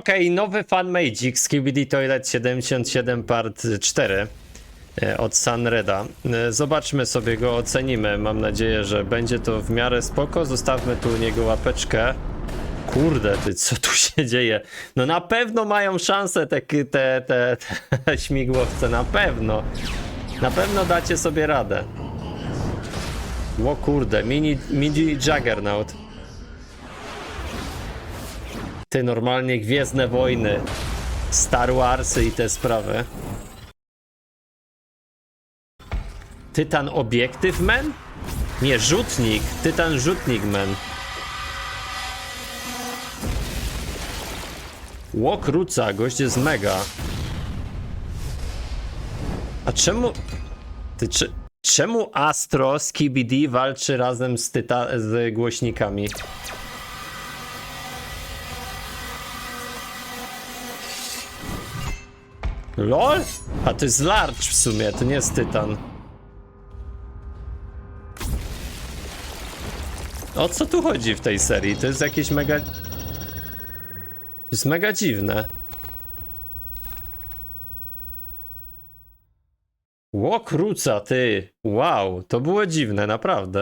Okej, nowy fan Magic Skibidi Toilet 77 part 4 e, od Sunreda. E, Zobaczmy sobie go, ocenimy. Mam nadzieję, że będzie to w miarę spoko. Zostawmy tu u niego łapeczkę. Kurde, ty, co tu się dzieje? No na pewno mają szansę te, te, te, te śmigłowce, na pewno. Na pewno dacie sobie radę. O kurde, mini, mini Juggernaut. Ty, normalnie Gwiezdne Wojny, Star Warsy i te sprawy. Tytan Obiektyw Man? Nie, Rzutnik. Tytan Rzutnik Man. Łok Ruca, gość jest mega. A czemu... Ty, czy, czemu Astro z KBD walczy razem z, tyta, z głośnikami? LOL? A to jest Large w sumie, to nie jest Tytan. O co tu chodzi w tej serii? To jest jakieś mega... To jest mega dziwne. Łok Ruca, ty. Wow, to było dziwne, naprawdę.